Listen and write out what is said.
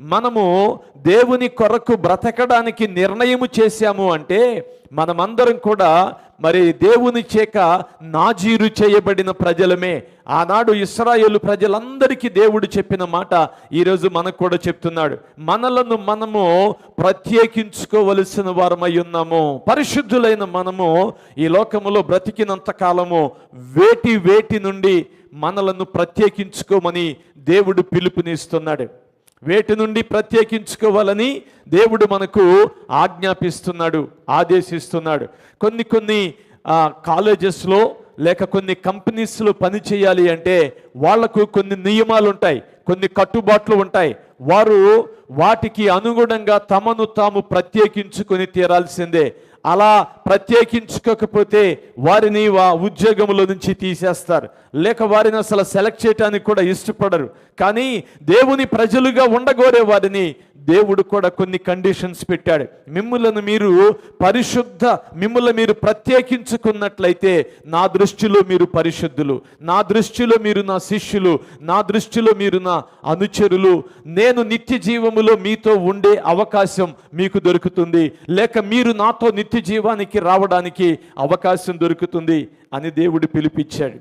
మనము దేవుని కొరకు బ్రతకడానికి నిర్ణయము చేశాము అంటే మనమందరం కూడా మరి దేవుని చేక నాజీరు చేయబడిన ప్రజలమే. ఆనాడు ఇస్రాయేలు ప్రజలందరికీ దేవుడు చెప్పిన మాట ఈరోజు మనకు కూడా చెప్తున్నాడు. మనలను మనము ప్రత్యేకించుకోవలసిన వారమై ఉన్నాము. పరిశుద్ధులైన మనము ఈ లోకములో బ్రతికినంత కాలము వేటి వేటి నుండి మనలను ప్రత్యేకించుకోమని దేవుడు పిలుపునిస్తున్నాడు. వేటి నుండి ప్రత్యేకించుకోవాలని దేవుడు మనకు ఆజ్ఞాపిస్తున్నాడు ఆదేశిస్తున్నాడు. కొన్ని కొన్ని కాలేజెస్లో లేక కొన్ని కంపెనీస్లో పని చేయాలి అంటే వాళ్ళకు కొన్ని నియమాలు ఉంటాయి కొన్ని కట్టుబాట్లు ఉంటాయి. వారు వాటికి అనుగుణంగా తమను తాము ప్రత్యేకించుకొని తీరాల్సిందే. అలా ప్రత్యేకించుకోకపోతే వారిని వా ఉద్యోగంలో నుంచి తీసేస్తారు. లేక వారిని అసలు సెలెక్ట్ చేయడానికి కూడా ఇష్టపడరు. కానీ దేవుని ప్రజలుగా ఉండగోరే వారిని దేవుడు కూడా కొన్ని కండిషన్స్ పెట్టాడు. మిమ్ములను మీరు పరిశుద్ధ మిమ్మల్ని మీరు ప్రత్యేకించుకున్నట్లయితే నా దృష్టిలో మీరు పరిశుద్ధులు నా దృష్టిలో మీరు నా శిష్యులు నా దృష్టిలో మీరు నా అనుచరులు. నేను నిత్య జీవములో మీతో ఉండే అవకాశం మీకు దొరుకుతుంది. లేక మీరు నాతో నిత్య జీవానికి రావడానికి అవకాశం దొరుకుతుంది అని దేవుడు పిలిపించాడు.